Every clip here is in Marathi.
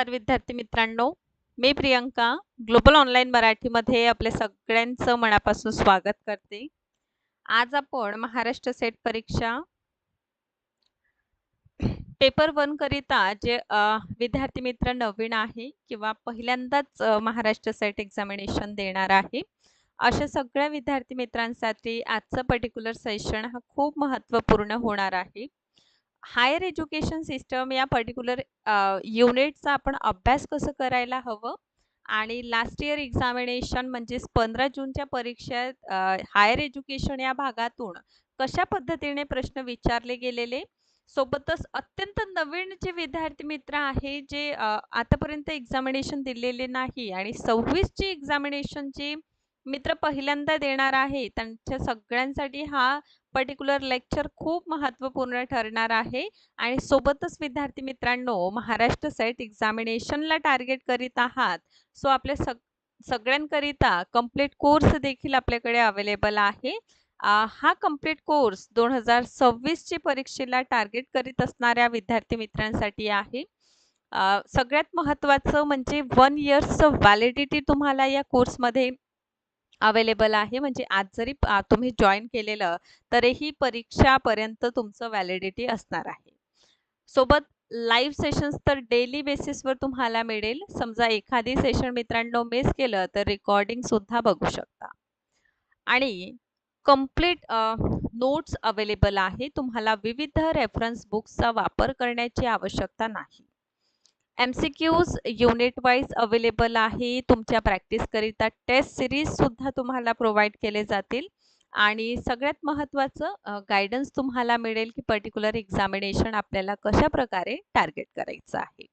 नमस्कार विद्यार्थी मित्रांनो मी प्रियंका ग्लोबल ऑनलाईन मराठीमध्ये आपल्या सगळ्यांचं मनापासून स्वागत करते. आज आपण महाराष्ट्र सेट परीक्षा पेपर वन करिता जे विद्यार्थी मित्र नवीन आहे किंवा पहिल्यांदाच महाराष्ट्र सेट एक्झामिनेशन देणार आहे अशा सगळ्या विद्यार्थी मित्रांसाठी आजचं पर्टिक्युलर सेशन हा खूप महत्त्वपूर्ण होणार आहे. हायर एज्युकेशन सिस्टम या पर्टिक्युलर युनिटचा आपण अभ्यास कसं करायला हवं? आणि लास्ट इयर एक्झामिनेशन म्हणजेच पंधरा जूनच्या परीक्षेत हायर एज्युकेशन या भागातून कशा पद्धतीने प्रश्न विचारले गेलेले? सोबतच अत्यंत नवीन जे विद्यार्थी मित्र आहे जे आतापर्यंत एक्झामिनेशन दिलेले नाही आणि सव्वीसची एक्झामिनेशन जे मित्र पहिल्यांदा देणार आहे त्यांच्या सगळ्यांसाठी हा पर्टिक्युलर लेक्चर खूप महत्त्वपूर्ण ठरणार आहे. आणि सोबतच विद्यार्थी मित्रांनो महाराष्ट्र सेट एक्झामिनेशनला टार्गेट करीत आहात. सो आपल्या सग सगळ्यांकरिता कंप्लीट कोर्स देखील आपल्याकडे अवेलेबल आहे. आ, हा कंप्लीट कोर्स दोन हजार सव्वीसची परीक्षेला टार्गेट करीत असणाऱ्या विद्यार्थी मित्रांसाठी आहे. सगळ्यात महत्त्वाचं म्हणजे वन इयर्सचं व्हॅलिडिटी तुम्हाला या कोर्समध्ये अवेलेबल आहे. म्हणजे आज जरी तुम्ही जॉईन केलेलं तरीही परीक्षापर्यंत तुमचं व्हॅलिडिटी असणार आहे. सोबत लाईव्ह सेशन्स तर डेली बेसिसवर तुम्हाला मिळेल. समजा एखादी सेशन मित्रांनो मिस केलं तर रेकॉर्डिंग सुद्धा बघू शकता. आणि कंप्लीट नोट्स अवेलेबल आहे. तुम्हाला विविध रेफरन्स बुक्सचा वापर करण्याची आवश्यकता नाही. M C Qs unit wise available आहे. तुमच्या प्रॅक्टिसकरिता टेस्ट सिरीजसुद्धा तुम्हाला प्रोव्हाइड केले जातील. आणि सगळ्यात महत्त्वाचं गायडन्स तुम्हाला मिळेल की पर्टिक्युलर एक्झामिनेशन आपल्याला कशा प्रकारे टार्गेट करायचं आहे.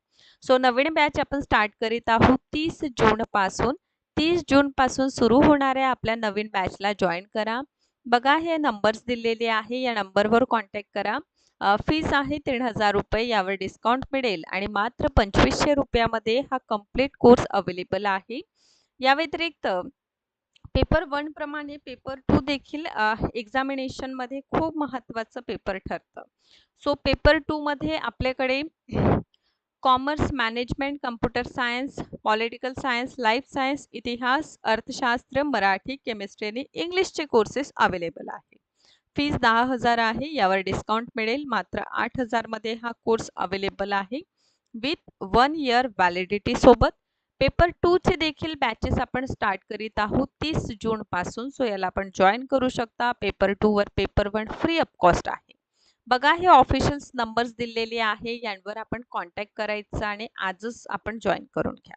सो नवीन बॅच आपण स्टार्ट करीत आहोत तीस जूनपासून तीस जूनपासून सुरू होणाऱ्या आपल्या नवीन बॅचला जॉईन करा. बघा हे नंबर्स दिलेले आहे. या नंबरवर कॉन्टॅक्ट करा. फीस आहे तीन हजार रुपये यावर डिस्काउंट मिळेल. आणि मात्र पंचवीसशे रुपयामध्ये हा कंप्लीट कोर्स अवेलेबल आहे. या व्यतिरिक्त पेपर वन प्रमाणे पेपर टू देखील एक्झामिनेशनमध्ये खूप महत्त्वाचं पेपर ठरतं. सो पेपर टूमध्ये आपल्याकडे commerce management computer science political science life science इतिहास अर्थशास्त्र मराठी केमिस्ट्री आणि इंग्लिशचे कोर्सेस अवेलेबल आहे फीस दहा हजार आहे यावर डिस्काउंट मिळेल. मात्र आठ हजारमध्ये हा कोर्स अवेलेबल आहे. विथ वन इयर व्हॅलिडिटी सोबत. पेपर टूचे देखील बॅचेस आपण स्टार्ट करीत आहोत तीस जूनपासून सो याला आपण जॉईन करू शकता. Paper टूवर paper one free of cost आहे. बघा हे ऑफिशियल नंबर्स दिलेले आहे. यांवर आपण कॉन्टॅक्ट करायचा आणि आजच आपण जॉईन करून घ्या.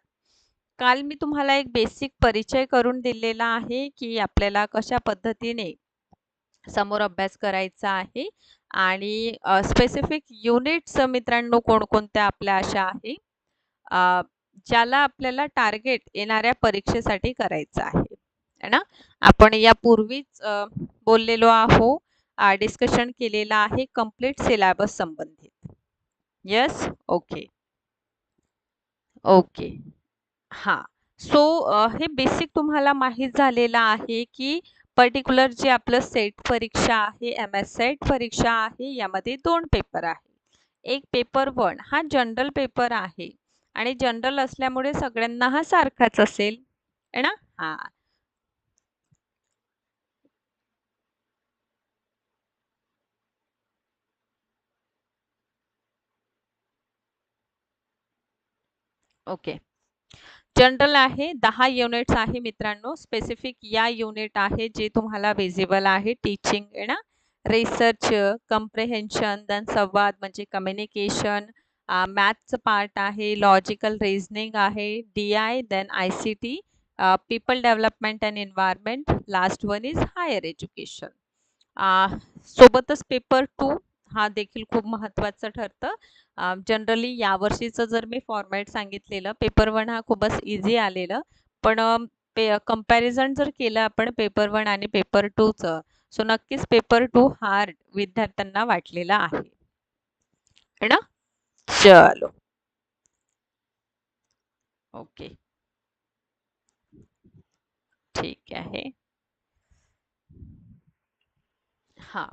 काल मी तुम्हाला एक बेसिक परिचय करून दिलेला आहे की आपल्याला कशा पद्धतीने समोर अभ्यास करायचा आहे. आणि स्पेसिफिक युनिट्स मित्रांनो कोणकोणत्या आपल्या अशा आहे. ज्याला आपल्याला टार्गेट येणाऱ्या परीक्षेसाठी करायचं आहे. है ना? आपण यापूर्वीच बोललेलो आहो डिस्कशन केलेलं आहे कंप्लीट सिलेबस संबंधित. यस ओके ओके हां. सो हे बेसिक तुम्हाला माहीत झालेलं आहे की पर्टिक्युलर जे आपलं सेट परीक्षा आहे एम एस सेट परीक्षा आहे यामध्ये दोन पेपर आहे. एक पेपर वन हा जनरल पेपर आहे. आणि जनरल असल्यामुळे सगळ्यांना हा सारखाच असेल है ना? हा. ओके जनरल आहे दहा युनिट्स आहे मित्रांनो. स्पेसिफिक या युनिट आहे जे तुम्हाला विजिबल आहे. टीचिंग आहे ना रिसर्च कम्प्रेहेन्शन देन संवाद म्हणजे कम्युनिकेशन मॅथचं पार्ट आहे लॉजिकल रिझनिंग आहे D I then I C T people development and environment last one is higher education सोबतच पेपर टू हा देखील खूप महत्त्वाचं ठरतं. जनरली यावर्षीचं जर मी फॉर्मॅट सांगितलेलं पेपर वन हा खूपच इझी आलेलं. पण पे कंपॅरिझन जर केलं आपण पेपर वन आणि पेपर टूचं सो नक्कीच पेपर टू हार्ड विद्यार्थ्यांना वाटलेला आहे. है ना? चलो. ओके ठीक आहे. हां.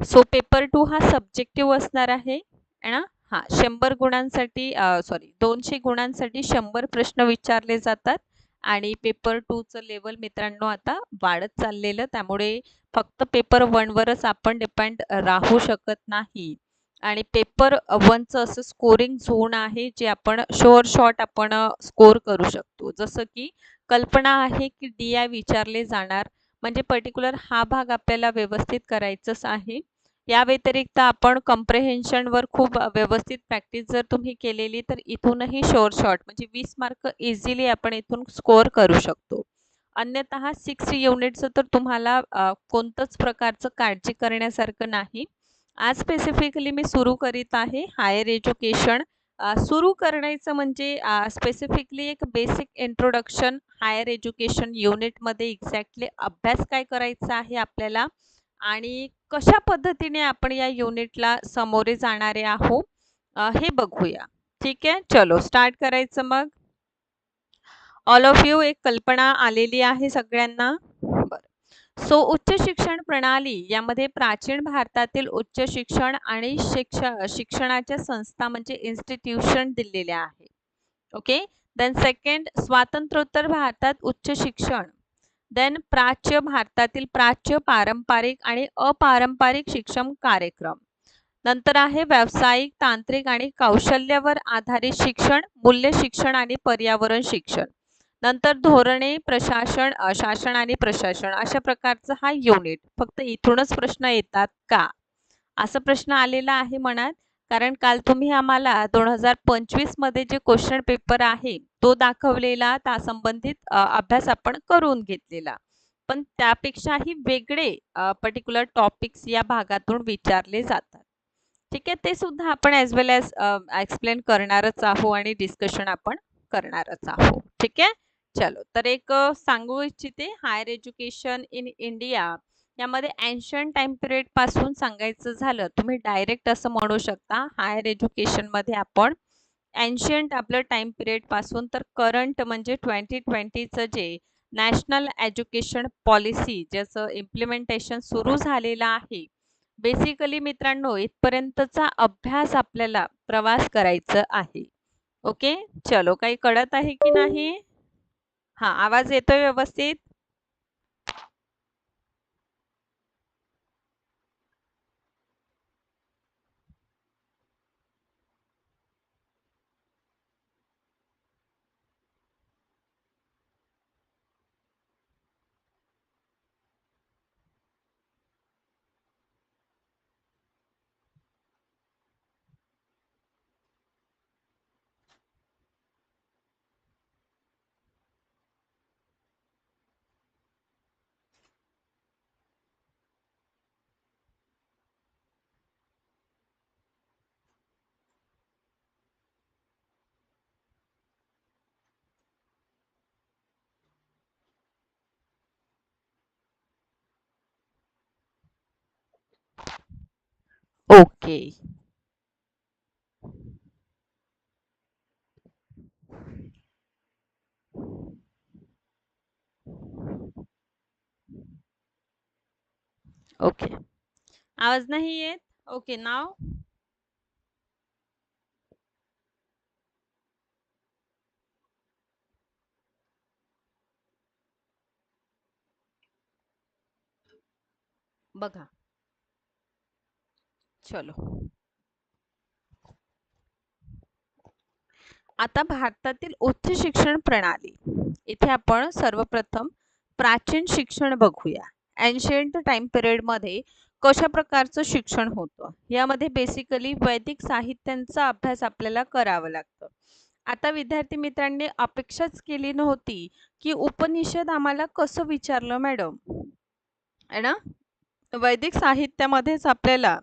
सो पेपर टू हा सब्जेक्टिव्ह असणार आहे ना हां, शंभर गुणांसाठी सॉरी दोनशे गुणांसाठी शंभर प्रश्न विचारले जातात आणि पेपर टूचं लेवल मित्रांनो आता वाढत चाललेलं. त्यामुळे फक्त पेपर वनवरच आपण डिपेंड राहू शकत नाही आणि पेपर वनचं असं स्कोरिंग झोन आहे, जे आपण शुअर शॉट आपण स्कोर करू शकतो. जसं की कल्पना आहे की डी-आय विचारले जाणार, म्हणजे पर्टिक्युलर हा भाग आपल्याला व्यवस्थित करायचाच आहे. या व्यतिरिक्त आपण कम्प्रेहेन्शनवर खूप व्यवस्थित प्रॅक्टिस जर तुम्ही केलेली, तर इथूनही शोर शॉर्ट म्हणजे वीस मार्क इझिली आपण इथून स्कोअर करू शकतो. अन्यतः सिक्स युनिटचं तर तुम्हाला कोणतंच प्रकारचं काळजी करण्यासारखं नाही. आज स्पेसिफिकली मी सुरू करीत आहे हायर एज्युकेशन. सुरू करण्याचं म्हणजे स्पेसिफिकली एक बेसिक इंट्रोडक्शन हायर एज्युकेशन युनिटमध्ये एक्झॅक्टली अभ्यास काय करायचा आहे आपल्याला आणि कशा पद्धतीने आपण या युनिटला सामोरे जाणारे आहोत हे बघूया. ठीक आहे? चलो स्टार्ट करायचं मग. ऑल ऑफ यू एक कल्पना आलेली आहे सगळ्यांना? सो उच्च शिक्षण प्रणाली यामध्ये प्राचीन भारतातील उच्च शिक्षण आणि शिक्ष शिक्षणाच्या संस्था म्हणजे इन्स्टिट्यूशन दिलेल्या आहे. ओके. देन सेकंड स्वातंत्र्योत्तर भारतात उच्च शिक्षण. देन प्राच्य भारतातील प्राच्य, पारंपरिक आणि अपारंपरिक शिक्षण कार्यक्रम. नंतर आहे व्यावसायिक, तांत्रिक आणि कौशल्यावर आधारित शिक्षण, मूल्य शिक्षण आणि पर्यावरण शिक्षण. नंतर धोरणे, प्रशासन, शासन आणि प्रशासन अशा प्रकारचा हा युनिट. फक्त इथूनच प्रश्न येतात का? असा प्रश्न आलेला आहे मनात. कारण काल तुम्ही आम्हाला 2025 मध्ये जे क्वेश्चन पेपर आहे, तो दाखवलेला, त्या संबंधित अभ्यास आपण करून घेतलेला. पण त्यापेक्षाही वेगळे पर्टिक्युलर टॉपिक्स या भागातून विचारले जातात. ठीक आहे? ते सुद्धा आपण ॲज वेल ॲज एक्सप्लेन करणारच आहोत आणि डिस्कशन आपण करणारच आहोत. ठीक आहे? चलो. तर एक सांगू इच्छिते हायर एज्युकेशन इन इंडिया यामध्ये एन्शियंट टाईम पिरियडपासून सांगायचं झालं, तुम्ही डायरेक्ट असं म्हणू शकता हायर एज्युकेशनमध्ये आपण एन्शियंट आपलं पिरियड पिरियडपासून तर करंट म्हणजे 2020चं जे नॅशनल एज्युकेशन पॉलिसी ज्याचं इम्प्लिमेंटेशन सुरू झालेलं आहे. बेसिकली मित्रांनो इथपर्यंतचा अभ्यास आपल्याला प्रवास करायचं आहे. ओके. चलो काही कळत आहे की नाही? हां, आवाज येतोय व्यवस्थित? ओके. ओके. आवाज नाही येत? ओके. नाव बघा. चलो. आता भारतातील उच्च शिक्षण प्रणाली. इथे आपण सर्वप्रथम प्राचीन शिक्षण बघूया. एन्शियंट टाईम पिरियडमध्ये कशा प्रकारचं शिक्षण होतं? यामध्ये बेसिकली वैदिक साहित्यांचा अभ्यास आपल्याला करावं लागतं. आता विद्यार्थी मित्रांनी अपेक्षाच केली नव्हती, की उपनिषद आम्हाला कसं विचारलं मॅडम? है ना? वैदिक साहित्यामध्येच आपल्याला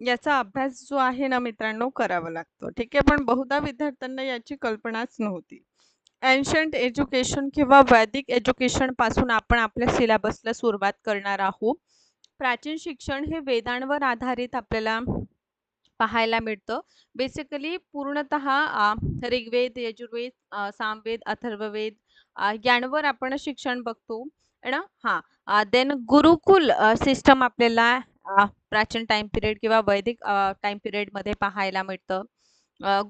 याचा अभ्यास जो आहे ना मित्रांनो करावा लागतो. ठीक आहे. पण बहुधा विद्यार्थ्यांना याची कल्पनाच नव्हती. एन्शंट एज्युकेशन किंवा वैदिक एज्युकेशनपासून आपण आपल्या सिलेबसला सुरुवात करणार आहोत. प्राचीन शिक्षण हे वेदांवर आधारित आपल्याला पाहायला मिळतं. बेसिकली पूर्णतः ऋग्वेद, यजुर्वेद, सामवेद, अथर्ववेद यांवर आपण शिक्षण बघतो. ना? हां. देन गुरुकुल सिस्टम आपल्याला प्राचीन टाइम पिरियड किंवा वैदिक टाइम पिरियडमध्ये पाहायला मिळतं.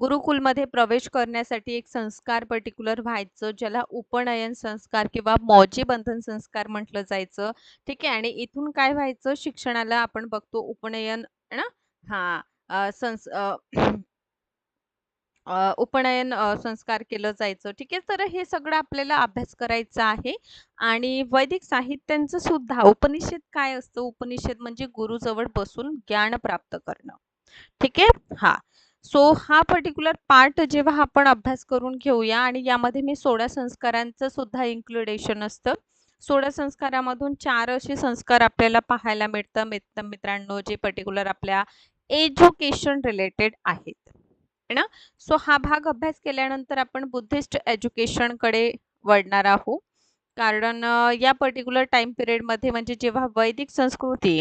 गुरुकुलमध्ये प्रवेश करण्यासाठी एक संस्कार पर्टिक्युलर व्हायचं, ज्याला उपनयन संस्कार किंवा मौजी बंधन संस्कार म्हटलं जायचं. ठीक आहे आणि इथून काय व्हायचं शिक्षणाला आपण बघतो उपनयन ना? हा संस अ, उपनयन अ, संस्कार केलं जायचं. ठीक आहे. तर हे सगळं आपल्याला अभ्यास करायचा आहे आणि वैदिक साहित्यांचं सुद्धा उपनिषद काय असतं? उपनिषद म्हणजे गुरुजवळ बसून ज्ञान प्राप्त करणं. ठीक आहे? हां. सो हा पर्टिक्युलर पार्ट जेव्हा आपण अभ्यास करून घेऊया आणि यामध्ये मी 16 संस्कारांचं सुद्धा इन्क्लुडेशन असतं. 16 संस्कारामधून 4 असे संस्कार आपल्याला पाहायला मिळतं मित्र मित्रांनो, जे पर्टिक्युलर आपल्या एज्युकेशन रिलेटेड आहेत. ना? सो हा भाग अभ्यास केल्यानंतर आपण बुद्धिस्ट एज्युकेशनकडे वळणार आहोत. कारण या पर्टिक्युलर टाइम पिरियडमध्ये म्हणजे जेव्हा वैदिक संस्कृती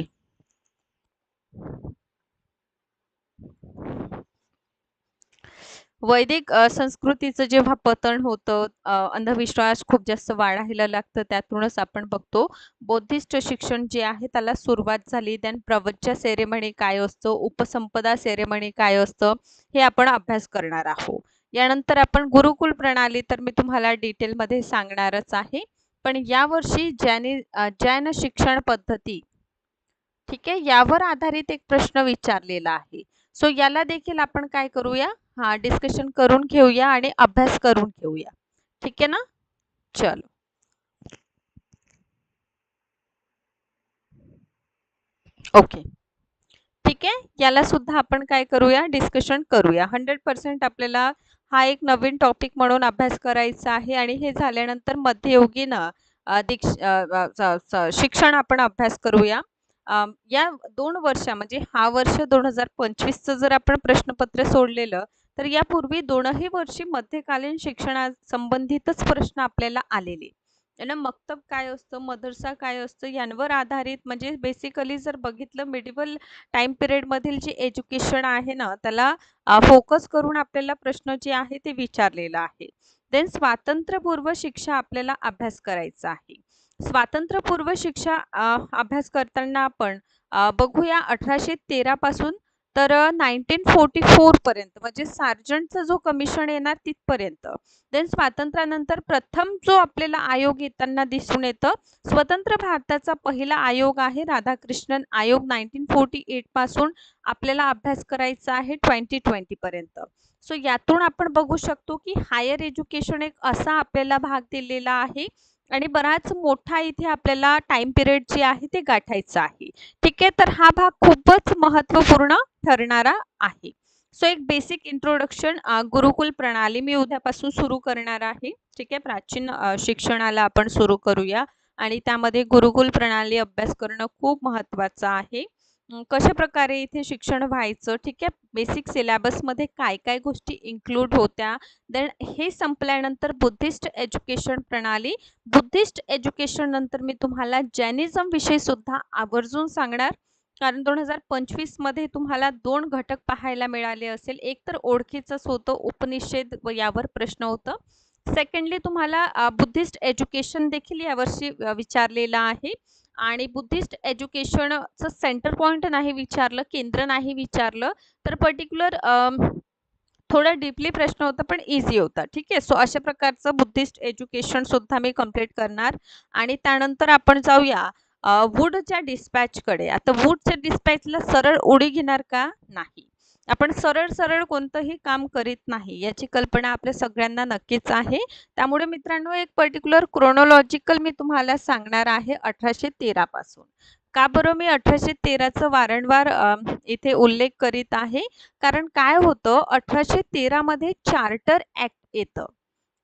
वैदिक संस्कृतीचं जेव्हा पतन होतं, अंधविश्वास खूप जास्त वाढायला लागतं. त्यातूनच आपण बघतो बौद्धिस्ट शिक्षण जे आहे त्याला सुरुवात झाली. देन प्रवच्य सेरेमनी काय असतं, उपसंपदा सेरेमनी काय असतं, हे आपण अभ्यास करणार आहोत. यानंतर आपण गुरुकुल प्रणाली तर मी तुम्हाला डिटेलमध्ये सांगणारच आहे. पण यावर्षी ज्याने जैन शिक्षण पद्धती ठीक आहे, यावर आधारित एक प्रश्न विचारलेला आहे. सो याला देखील आपण काय करूया? हा डिस्कशन करून घेऊया आणि अभ्यास करून घेऊया. ठीक आहे ना? चलो. ओके. ठीक आहे. याला सुद्धा आपण काय करूया? डिस्कशन करूया. 100% आपल्याला हा एक नवीन टॉपिक म्हणून अभ्यास करायचा आहे आणि हे झाल्यानंतर मध्ययुगीन अ, दीक्ष शिक्षण आपण अभ्यास करूया. या दोन वर्ष म्हणजे हा वर्ष 2025चं जर आपण प्रश्नपत्र सोडलेलं, तर यापूर्वी दोनही वर्षी मध्यकालीन शिक्षणासंबंधितच प्रश्न आपल्याला आलेले. आहे ना? मक्तब काय असतं, मदरसा काय असतं, यांवर आधारित म्हणजे बेसिकली जर बघितलं मिडिवल टाईम पिरियडमधील जे एज्युकेशन आहे ना, त्याला फोकस करून आपल्याला प्रश्न जे आहे ते विचारलेला आहे. देन स्वातंत्र्यपूर्व शिक्षा आपल्याला अभ्यास करायचा आहे. स्वातंत्र्यपूर्व शिक्षा अभ्यास करताना आपण बघूया 1813 पासून तर अ, 1944 पर्यंत म्हणजे सार्जंटचा जो कमिशन येणार तिथपर्यंत. देन स्वातंत्र्यानंतर प्रथम जो आपल्याला आयोग येताना दिसून येतं, स्वतंत्र भारताचा पहिला आयोग आहे राधाकृष्णन आयोग 1948 पासून आपल्याला अभ्यास करायचा आहे ट्वेंटी ट्वेंटीपर्यंत सो यातून आपण बघू शकतो, की हायर एज्युकेशन एक असा आपल्याला भाग दिलेला आहे आणि बराच मोठा इथे आपल्याला टाइम पिरियड जे आहे ते गाठायचं आहे. ठीक आहे. तर हा भाग खूपच महत्त्वपूर्ण ठरणारा आहे. सो एक बेसिक इंट्रोडक्शन गुरुकुल प्रणाली मी उद्यापासून सुरू करणार आहे. ठीक आहे. प्राचीन शिक्षणाला आपण सुरू करूया आणि त्यामध्ये गुरुकुल प्रणाली अभ्यास करणं खूप महत्त्वाचं आहे. कशा कशाप्रकारे इथे शिक्षण व्हायचं, ठीक आहे. बेसिक सिलॅबसमध्ये काय-काय गोष्टी इन्क्लूड होत्या. देन हे संपल्यानंतर बुद्धिस्ट एज्युकेशन प्रणाली. बुद्धिस्ट एज्युकेशन नंतर मी तुम्हाला जैनिझम विषयी सुद्धा आवर्जून सांगणार. कारण दोन हजार पंचवीसमध्ये तुम्हाला दोन घटक पाहायला मिळाले असेल. एक तर ओळखीचंच होतं उपनिषेद व यावर प्रश्न होतं. सेकंडली तुम्हाला बुद्धिस्ट एज्युकेशन देखील यावर्षी विचारलेलं आहे आणि बुद्धिस्ट एज्युकेशनचं सेंटर पॉईंट नाही विचारलं, केंद्र नाही विचारलं, तर पर्टिक्युलर थोडा डीपली प्रश्न होता पण इझी होता. ठीक आहे. सो अशा प्रकारचं बुद्धिस्ट एज्युकेशन सुद्धा मी कंप्लीट करणार आणि त्यानंतर आपण जाऊया वूडच्या डिस्पॅचकडे. आता वूडच्या डिस्पॅचला सरळ उडी घेणार का? नाही. आपण सरळ-सरळ कोणतंही काम करीत नाही. याची कल्पना आपल्या सगळ्यांना नक्कीच आहे. त्यामुळे मित्रांनो एक पर्टिक्युलर क्रोनोलॉजिकल मी तुम्हाला सांगणार आहे 1813 पासून. का बरं मी अठराशे तेराचं वारंवार इथे उल्लेख करीत आहे? कारण काय होतं 1813 मध्ये चार्टर ॲक्ट येतं.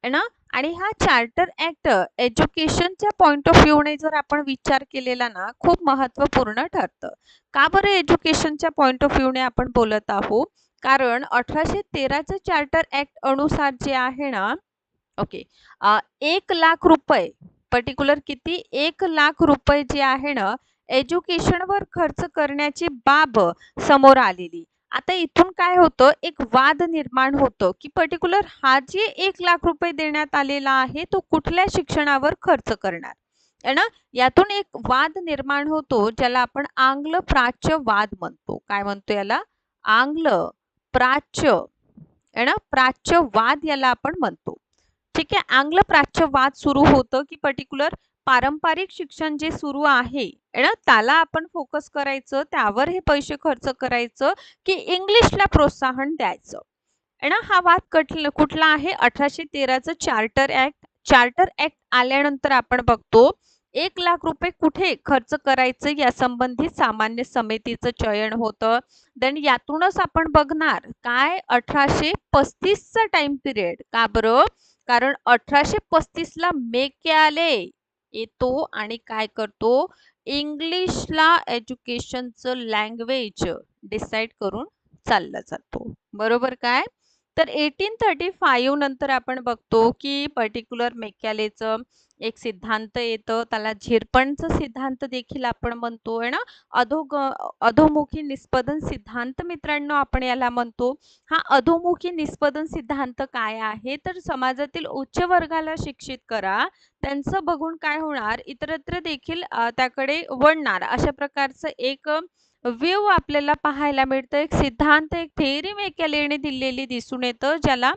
आहे ना? आणि हा चार्टर ॲक्ट एज्युकेशनच्या पॉइंट ऑफ व्ह्यूने जर आपण विचार केलेला ना, खूप महत्त्वपूर्ण ठरतं. का बरं एज्युकेशनच्या पॉइंट ऑफ व्ह्यूने आपण बोलत आहोत? कारण अठराशे तेराचं चार्टर ॲक्ट अनुसार जे आहे ना ओके एक लाख रुपये पर्टिक्युलर किती? एक लाख रुपये जे आहे ना, एज्युकेशनवर खर्च करण्याची बाब समोर आलेली. आता इथून काय होतं, एक वाद निर्माण होतो, की पर्टिक्युलर हा जे एक लाख रुपये देण्यात आलेला आहे, तो कुठल्या शिक्षणावर खर्च करणार? आहे ना? यातून एक वाद निर्माण होतो ज्याला आपण आंग्ल प्राच्य वाद म्हणतो. काय म्हणतो याला? आंग्ल प्राच्य. आहे ना? प्राच्य वाद याला आपण म्हणतो. ठीक आहे. आंग्ल प्राच्य वाद सुरू होतं की पर्टिक्युलर पारंपरिक शिक्षण जे सुरू आहे ना? त्याला आपण फोकस करायचं त्यावर हे पैसे खर्च करायचं की इंग्लिशला प्रोत्साहन द्यायचं. ना? हा वाद कुठला आहे? अठराशे तेराचं चार्टर ऍक्ट चार्टर ऍक्ट आल्यानंतर आपण बघतो एक लाख रुपये कुठे खर्च करायचं या संबंधित सामान्य समितीचं चयन होतं. देन यातूनच आपण बघणार काय अठराशे पस्तीसचा टाइम पिरियड का बरं? कारण अठराशे पस्तीसला मेक्याले येतो आणि काय करतो? इंग्लिशला एज्युकेशनचं लँग्वेज डिसाईड करून चालला जातो. बरोबर काय? तर एटीन थर्टी फाईव्ह नंतर आपण बघतो की पर्टिक्युलर मेक्यालेचं एक सिद्धांत येतं त्याला झिरपणचं सिद्धांत देखील आपण म्हणतो आहे ना? अधोग अधोमुखी निष्पदन सिद्धांत मित्रांनो आपण याला म्हणतो. हा अधोमुखी निष्पदन सिद्धांत काय आहे? तर समाजातील उच्च वर्गाला शिक्षित करा. त्यांचं बघून काय होणार? इतरत्र देखील त्याकडे वळणार. अशा प्रकारचं एक व्यू आपल्याला पाहायला मिळतं. एक सिद्धांत एक थेअरी मेकॅलेने दिलेली दिसून येतं ज्याला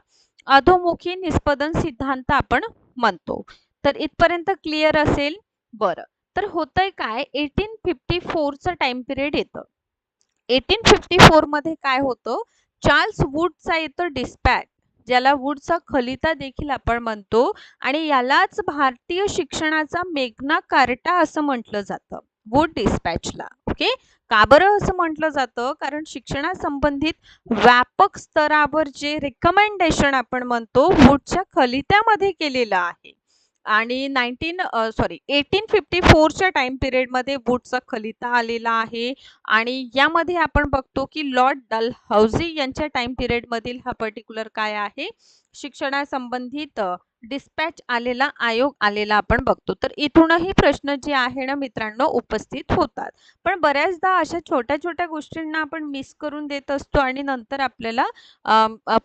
अधोमुखी निष्पदन सिद्धांत आपण म्हणतो. तर इथपर्यंत क्लिअर असेल? बरं. तर होतंय काय? एटीन फिफ्टी फोरचं टाइम पिरियड येतं. एटीन फिफ्टी फोरमध्ये काय होतं? चार्ल्स वूडचा येतं डिस्पॅच ज्याला वूडचा खलिता देखील आपण म्हणतो आणि यालाच भारतीय शिक्षणाचा मेघना कार्टा असं म्हटलं जातं. वूड डिस्पॅचला ओके का बरं असं म्हटलं जातं? कारण शिक्षणासंबंधित व्यापक स्तरावर जे रिकमेंडेशन आपण म्हणतो वूडच्या खलित्यामध्ये केलेलं आहे. आणि नाईन्टीन सॉरी एटीन फिफ्टी फोरच्या टाइम पिरियडमध्ये वूडचा खलिता आलेला आहे. आणि यामध्ये आपण बघतो की लॉर्ड डल हाऊजी यांच्या टाइम पिरियडमधील हा पर्टिक्युलर काय आहे? शिक्षणासंबंधित डिस्पॅच आलेला आयोग आलेला आपण बघतो. तर इथूनही प्रश्न जे आहे ना मित्रांनो उपस्थित होतात. पण बऱ्याचदा अशा छोट्या छोट्या गोष्टींना आपण मिस करून देत असतो आणि नंतर आपल्याला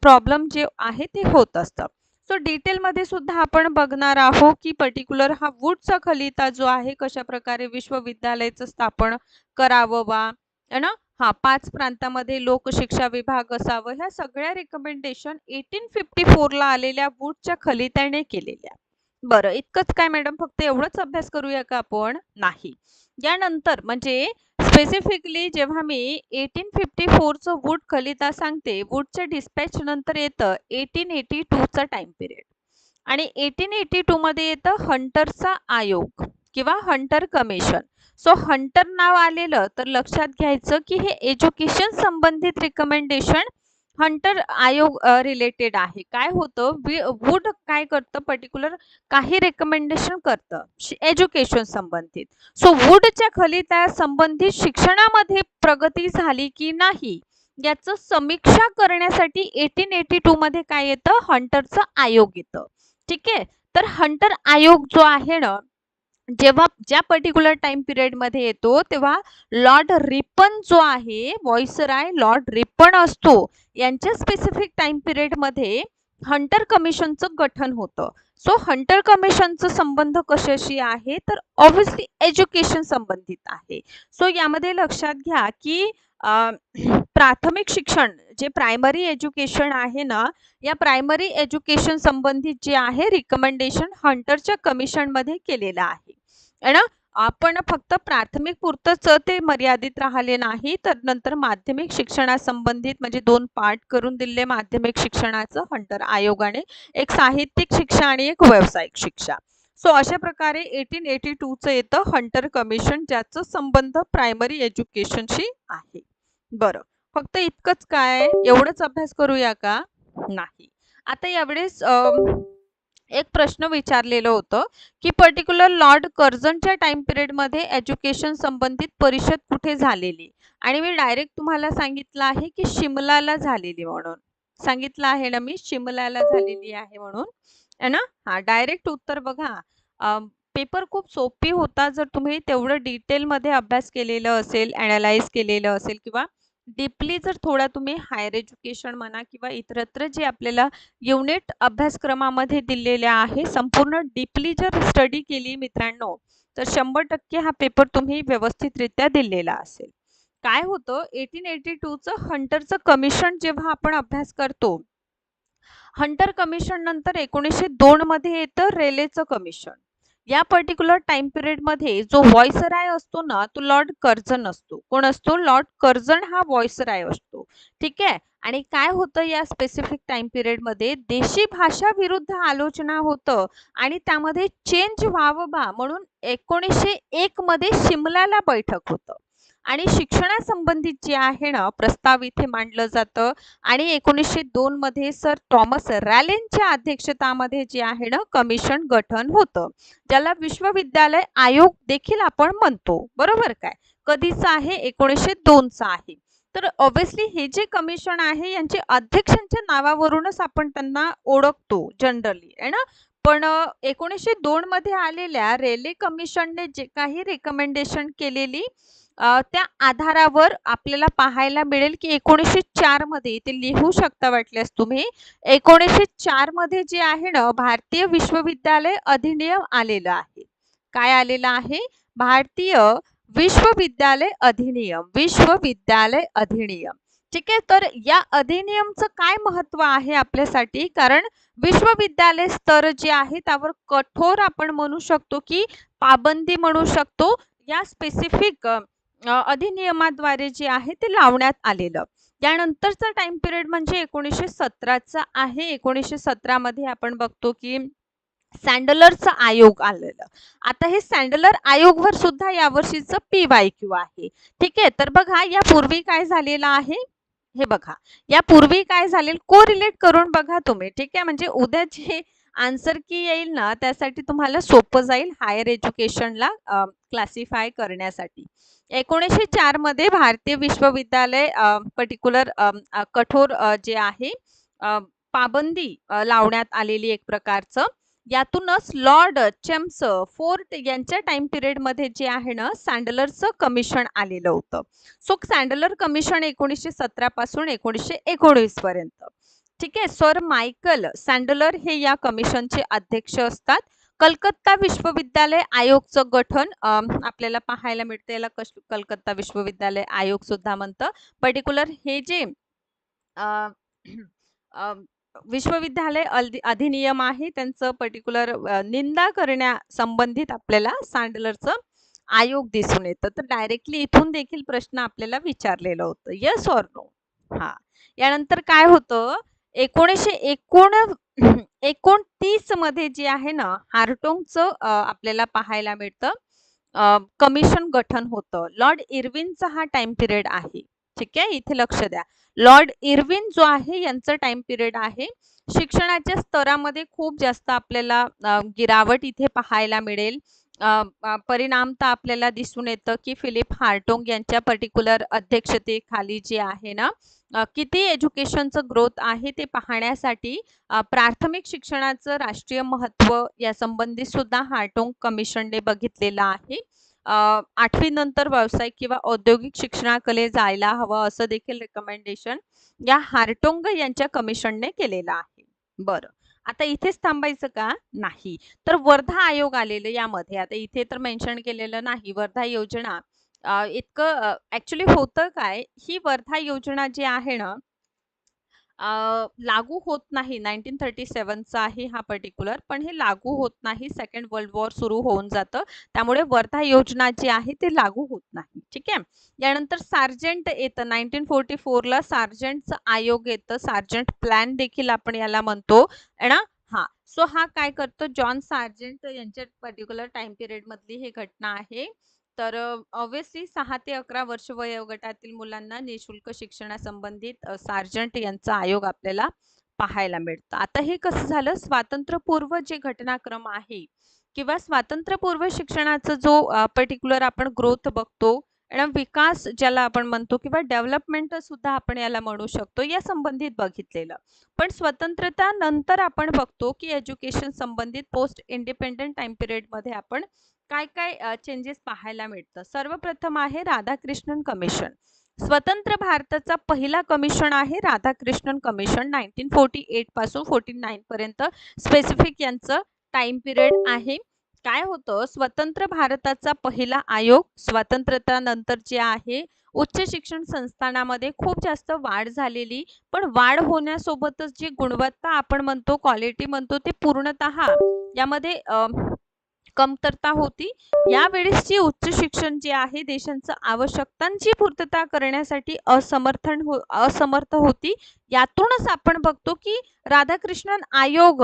प्रॉब्लेम जे आहे ते होत असतं. सो डिटेलमध्ये सुद्धा आपण बघणार आहोत की पर्टिक्युलर हा वूडचा खलिता जो आहे कशा प्रकारे विश्वविद्यालयाचं स्थापन करावं वा ना? हा पाच प्रांतामध्ये लोकशिक्षा विभाग असावं ह्या सगळ्या रेकमेंडेशन एटीन फिफ्टी फोरला आलेल्या वूडच्या खलित्याने केलेल्या. बरं इतकंच काय मॅडम? फक्त एवढंच अभ्यास करूया का आपण? नाही. यानंतर म्हणजे स्पेसिफिकली जेव्हा मी एटीन फिफ्टी फोरचं वूड खलिता सांगते वूडच्या डिस्पॅच नंतर येतं एटीन एटी टूचा टाइम पिरियड आणि एटीन एटी टूमध्ये येतं हंटरचा आयोग किंवा हंटर कमिशन सो हंटर नाव आलेलं तर लक्षात घ्यायचं की हे एज्युकेशन संबंधित रिकमेंडेशन हंटर आयोग रिलेटेड आहे. काय होतं? वूड काय करतं? पर्टिक्युलर काही रेकमेंडेशन करतं. एज्युकेशन संबंधित. सो वूडच्या त्या संबंधित शिक्षणामध्ये प्रगती झाली की नाही? याचं समीक्षा करण्यासाठी एटीन एटी टू मध्ये काय येतं? हंटरचं आयोग येतं. ठीक? आहे तर हंटर आयोग जो आहे ना जेव्हा ज्या पर्टिक्युलर टाइम पिरियडमध्ये येतो तेव्हा लॉर्ड रिपन जो आहे व्हॉइसराय लॉर्ड रिपन असतो. यांच्या स्पेसिफिक टाइम पिरियडमध्ये हंटर कमिशनचं गठन होतं. सो हंटर कमिशनचं संबंध कशाशी आहे? तर ऑब्व्हियसली एज्युकेशन संबंधित आहे. सो यामध्ये लक्षात घ्या की प्राथमिक शिक्षण जे प्रायमरी एज्युकेशन आहे ना या प्रायमरी एज्युकेशन संबंधित जे आहे रिकमेंडेशन हंटरच्या कमिशनमध्ये केलेलं आहे. ना? आपण फक्त प्राथमिक पुरतंच ते मर्यादित राहिले नाही तर नंतर माध्यमिक शिक्षणासंबंधित म्हणजे दोन पार्ट करून दिले माध्यमिक शिक्षणाचं हंटर आयोगाने एक साहित्यिक शिक्षा आणि एक व्यावसायिक शिक्षा. सो अशा प्रकारे एटीन एटी टूचं येतं हंटर कमिशन ज्याचं संबंध प्रायमरी एज्युकेशनशी आहे. बरं. फक्त इतकंच काय? एवढंच अभ्यास करूया का? नाही. आता यावेळेस एक प्रश्न विचारलेलं होतं की पर्टिक्युलर लॉर्ड कर्जनच्या टाइम पिरियडमध्ये एज्युकेशन संबंधित परिषद कुठे झालेली? आणि मी डायरेक्ट तुम्हाला सांगितलं आहे की शिमलाला झालेली म्हणून. सांगितलं आहे ना मी? शिमलाला झालेली आहे म्हणून. है ना? हा डायरेक्ट उत्तर बघा. पेपर खूप सोपी होता जर तुम्ही तेवढं डिटेलमध्ये अभ्यास केलेलं असेल अनालाइज केलेलं असेल किंवा डीपली जर थोडा तुम्ही हायर एज्युकेशन म्हणा किंवा इतरत्र जे आपल्याला युनिट अभ्यासक्रमामध्ये दिलेल्या आहे संपूर्ण डीपली जर स्टडी केली मित्रांनो तर शंभर टक्के हा पेपर तुम्ही व्यवस्थितरित्या दिलेला असेल. काय होतं एटीन एटी टूचं हंटरचं कमिशन जेव्हा आपण अभ्यास करतो हंटर कमिशन नंतर एकोणीसशे दोन मध्ये येतं रेलेचं कमिशन या पर्टिक्युलर टाइम पिरियडमध्ये जो व्हॉइसराय असतो ना तो लॉर्ड कर्जन असतो. कोण असतो? लॉर्ड कर्जन हा व्हॉइसराय असतो. ठीक आहे? आणि काय होतं या स्पेसिफिक टाइम पिरियडमध्ये देशी भाषा विरुद्ध आलोचना होतं आणि त्यामध्ये चेंज व्हावं बा म्हणून एकोणीसशे एक मध्ये शिमलाला बैठक होतं. आणि शिक्षणासंबंधित जे आहे ना प्रस्ताव इथे मांडलं जातं. आणि एकोणीसशे दोनमध्ये सर थॉमस रॅलेनच्या अध्यक्षतामध्ये जे आहे ना कमिशन गठन होतं. ज्याला विश्वविद्यालय आयोग देखील आपण म्हणतो. बरोबर काय? कधीचं आहे? एकोणीसशे दोनचं आहे. तर ऑब्विसली हे जे कमिशन आहे यांचे अध्यक्षांच्या नावावरूनच आपण त्यांना ओळखतो जनरली आहे ना? पण एकोणीसशे दोन मध्ये आलेल्या रेले कमिशनने जे काही रेकमेंडेशन केलेली त्या आधारावर आपल्याला पाहायला मिळेल की एकोणीसशे चारमध्ये ते लिहू शकता वाटल्यास तुम्ही एकोणीसशे चारमध्ये जे आहे ना भारतीय विश्वविद्यालय अधिनियम आलेलं आहे. काय आलेलं आहे? भारतीय विश्वविद्यालय अधिनियम विश्वविद्यालय अधिनियम. ठीक आहे? तर या अधिनियमचं काय महत्त्व आहे आपल्यासाठी? कारण विश्वविद्यालय स्तर जे आहे त्यावर कठोर आपण म्हणू शकतो की पाबंदी म्हणू शकतो. या स्पेसिफिक अधिनियमाद्वारे जे आहे ते लावण्यात आलेलं. त्यानंतरचा टाइम पिरियड म्हणजे एकोणीसशे सतराचा आहे. एकोणीसशे सतरामध्ये आपण बघतो की सँडलरचं आयोग आलेलं. आता हे सँडलर आयोगवर सुद्धा यावर्षीचं पी वाय क्यू आहे. ठीक आहे? तर बघा यापूर्वी काय झालेलं आहे? हे बघा. यापूर्वी काय झालेलं? को रिलेट करून बघा तुम्ही. ठीक आहे? म्हणजे उद्या जे आन्सर की येईल ना त्यासाठी तुम्हाला सोपं जाईल हायर एज्युकेशनला क्लासिफाय करण्यासाठी. एकोणीसशे चारमध्ये भारतीय विश्वविद्यालय पर्टिक्युलर कठोर जे आहे पाबंदी लावण्यात आलेली एक प्रकारचं. यातूनच लॉर्ड चेम्स फोर्ट यांच्या टाइममध्ये जे आहे ना सँडलरचं कमिशन आलेलं होतं. सो सँडलर कमिशन एकोणीसशे सतरा पासून एकोणीसशे एकोणीस पर्यंत. ठीक आहे. सर मायकल सँडलर हे या कमिशनचे अध्यक्ष असतात. कलकत्ता विश्वविद्यालय आयोगचं गठन आपल्याला पाहायला मिळतं याला कश कलकत्ता विश्वविद्यालय आयोग सुद्धा म्हणतं. पर्टिक्युलर हे जे विश्वविद्यालय अधिनियम आहे त्यांचं पर्टिक्युलर निंदा करण्या संबंधित आपल्याला सँडलरचं आयोग दिसून येतं. तर डायरेक्टली इथून देखील प्रश्न आपल्याला विचारलेलं होतं. यस ऑर नो हा. यानंतर काय होतं? एकोणीसशे एकोण एकोणतीसमध्ये जे आहे ना हार्टोंगचं आपल्याला पाहायला मिळतं. कमिशन गठन होतं. लॉर्ड इरविनचा हा टाइम पिरियड आहे. ठीक आहे? इथे लक्ष द्या. लॉर्ड इरविन जो आहे यांचं टाइम पिरियड आहे. शिक्षणाच्या स्तरामध्ये खूप जास्त आपल्याला गिरावट इथे पाहायला मिळेल. परिणामता आपल्याला दिसून येतं की फिलिप हार्टोंग यांच्या पर्टिक्युलर अध्यक्षतेखाली जे आहे ना किती एज्युकेशनचं ग्रोथ आहे ते पाहण्यासाठी प्राथमिक शिक्षणाचं राष्ट्रीय महत्त्व यासंबंधी सुद्धा हार्टोंग कमिशनने बघितलेलं आहे. आठवी नंतर व्यावसायिक किंवा औद्योगिक शिक्षणाकडे जायला हवं असं देखील रेकमेंडेशन या हार्टोंग यांच्या कमिशनने केलेलं आहे. बरं. आता इथेच थांबायचं का? नाही. तर वर्धा आयोग आलेलं यामध्ये. आता इथे तर मेन्शन केलेलं नाही. वर्धा योजना इतकं ऍक्च्युली होतं काय? ही वर्धा योजना जी आहे ना लागू होत नाही. नाईन्टीन थर्टी सेवनचा आहे हा पर्टिक्युलर पण हे लागू होत नाही. सेकंड वर्ल्ड वॉर सुरू होऊन जातं. त्यामुळे वर्धा योजना जी आहे ते लागू होत नाही. ठीक आहे? यानंतर सार्जंट येतं. नाईन्टीन फोर्टी फोरला सार्जंटचं आयोग येतं. सार्जंट प्लॅन देखील आपण याला म्हणतो. ना? हा. सो हा काय करतो? जॉन सार्जंट यांच्या पर्टिक्युलर टाइम पिरियड मधली ही घटना आहे. तर ऑब्व्हियसली सहा ते अकरा वर्ष वयोगटातील मुलांना निशुल्क शिक्षणासंबंधित सार्जंट यांचा आयोग आपल्याला पाहायला मिळतं. आता हे कसं झालं? स्वातंत्र्यपूर्व जे घटनाक्रम आहे किंवा स्वातंत्र्यपूर्व शिक्षणाचा जो पर्टिक्युलर आपण ग्रोथ बघतो विकास ज्याला आपण म्हणतो किंवा डेव्हलपमेंट सुद्धा आपण याला म्हणू शकतो या संबंधित बघितलेलं. पण स्वतंत्रता नंतर आपण बघतो की एज्युकेशन संबंधित पोस्ट इंडिपेंडंट टाइम पिरियडमध्ये आपण काय काय चेंजेस पाहायला मिळतं? सर्वप्रथम आहे राधाकृष्णन कमिशन स्वतंत्र भारताचा पहिला कमिशन आहे राधाकृष्णन कमिशन नाईन्टीन फोर्टी एटपासून फोर्टी नाईन पर्यंत स्पेसिफिक यांचं टाइम पिरियड आहे. काय होतं? स्वतंत्र भारताचा पहिला आयोग स्वातंत्र्यानंतर जे आहे उच्च शिक्षण संस्थानामध्ये खूप जास्त वाढ झालेली. पण वाढ होण्यासोबतच जी गुणवत्ता आपण म्हणतो क्वालिटी म्हणतो ते पूर्णतः यामध्ये कमतरता होती. यावेळेसची उच्च शिक्षण जे आहे देशांचं आवश्यकतांची पूर्तता करण्यासाठी असमर्थन हो असमर्थ होती. यातूनच आपण बघतो की राधाकृष्णन आयोग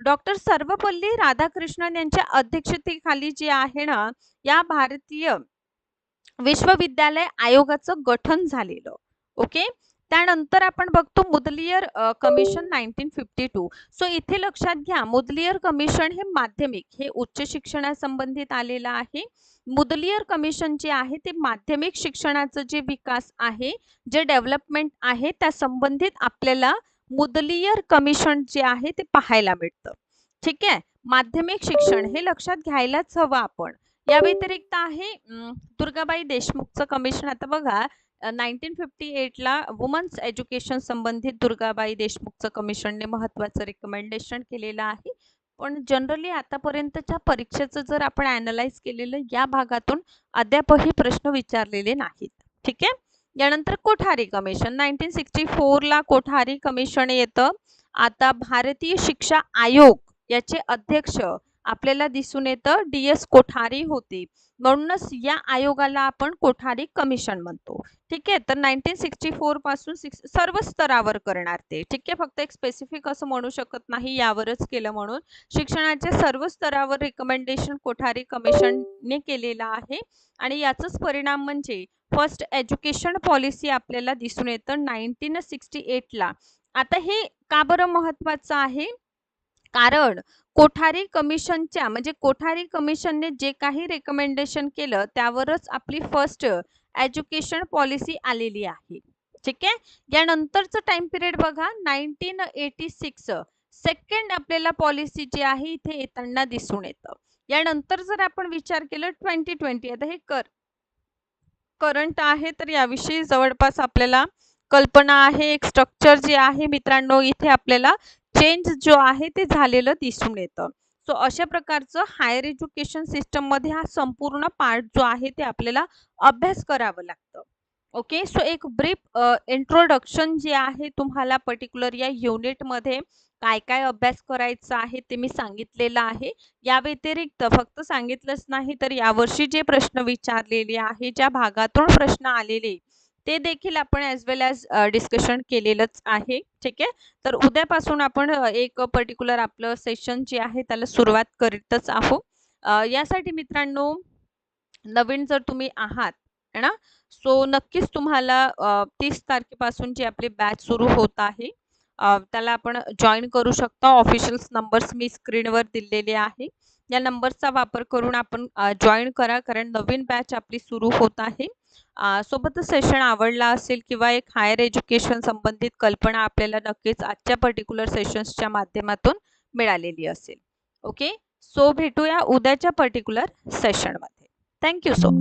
डॉक्टर सर्वपल्ली राधाकृष्णन यांच्या अध्यक्षतेखाली जे आहे ना या भारतीय विश्वविद्यालय आयोगाचं गठन झालेलं. ओके? त्यानंतर आपण बघतो Mudaliar commission nineteen fifty two. So इथे लक्षात घ्या मुदलियर कमिशन हे माध्यमिक हे उच्च शिक्षणासंबंधित आलेलं आहे. मुदलियर कमिशन जे आहे ते माध्यमिक शिक्षणाचं जे विकास आहे जे डेव्हलपमेंट आहे त्या संबंधित आपल्याला मुदलियर कमिशन जे आहे ते पाहायला मिळतं. ठीक आहे? माध्यमिक शिक्षण हे लक्षात घ्यायलाच हवं आपण. या व्यतिरिक्त आहे दुर्गाबाई देशमुखचं कमिशन आता बघा नाईन्टीन फिफ्टी एटला वुमन्स एज्युकेशन संबंधित दुर्गाबाई देशमुखचं कमिशनने महत्त्वाचं रिकमेंडेशन केलेलं आहे. पण जनरली आतापर्यंतच्या परीक्षेचं जर आपण अॅनलाइज केलेलं या भागातून अद्यापही प्रश्न विचारलेले नाहीत. ठीक आहे? यानंतर कोठारी कमिशन. नाईन्टीन सिक्स्टी फोरला कोठारी कमिशन येतं. आता भारतीय शिक्षा आयोग याचे अध्यक्ष आपल्याला दिसून येतं डी एस कोठारी होते. म्हणूनच या आयोगाला आपण कोठारी कमिशन म्हणतो. ठीक आहे? तर नाईन्टीन सिक्स्टी फोरपासून सिक्स सर्व स्तरावर करणार ते. ठीक आहे? फक्त एक स्पेसिफिक असं म्हणू शकत नाही यावरच केलं म्हणून. शिक्षणाच्या सर्व स्तरावर रिकमेंडेशन कोठारी कमिशनने केलेलं आहे. आणि याचाच परिणाम म्हणजे फर्स्ट एज्युकेशन पॉलिसी आपल्याला दिसून येतं नाईन्टीन सिक्स्टी एटला. आता हे का बरं महत्वाचं आहे? कारण कोठारी कमिशनच्या म्हणजे कोठारी कमिशनने जे काही रेकमेंडेशन केलं त्यावरच आपली फर्स्ट एज्युकेशन पॉलिसी आलेली आहे. ठीक आहे? यानंतरचं टाइम पिरियड बघा नाईन्टीन एटी सिक्स सेकंड आपल्याला पॉलिसी जी आहे इथे येताना दिसून येतं. यानंतर जर आपण विचार केला ट्वेंटी ट्वेंटी आता हे कर. करंट आहे तर याविषयी जवळपास आपल्याला कल्पना आहे एक स्ट्रक्चर जे आहे मित्रांनो इथे आपल्याला चेंज जो आहे ते झालेलं दिसून येतं. सो अशा प्रकारचं हायर एज्युकेशन सिस्टममध्ये हा संपूर्ण पार्ट जो आहे ते आपल्याला अभ्यास करावं लागतं. ओके सो एक ब्रीफ इंट्रोडक्शन जे आहे तुम्हाला पर्टिक्युलर या युनिटमध्ये काय काय अभ्यास करायचा आहे ते मी सांगितलेलं आहे. या व्यतिरिक्त फक्त सांगितलंच नाही तर यावर्षी जे प्रश्न विचारलेले आहे ज्या भागातून प्रश्न आलेले ते देखील आपण ॲज वेल ॲज डिस्कशन केलेलंच आहे. ठीक आहे? तर उद्यापासून आपण एक पर्टिक्युलर आपलं सेशन जे आहे त्याला सुरुवात करीतच आहोत. यासाठी मित्रांनो नवीन जर तुम्ही आहात है ना? सो नक्कीच तुम्हाला तीस तारखेपासून जी आपली बॅच सुरू होत आहे त्याला आपण जॉईन करू शकता. ऑफिशियल्स नंबर्स मी स्क्रीनवर दिलेले आहे. या नंबरचा वापर करून आपण जॉईन करा. कारण नवीन बॅच आपली सुरू होत आहे. सोबतच सेशन आवडला असेल किंवा एक हायर एज्युकेशन संबंधित कल्पना आपल्याला नक्कीच आजच्या पर्टिक्युलर सेशन्सच्या माध्यमातून मिळालेली असेल. ओके सो भेटूया उद्याच्या पर्टिक्युलर सेशनमध्ये थँक्यू सो मच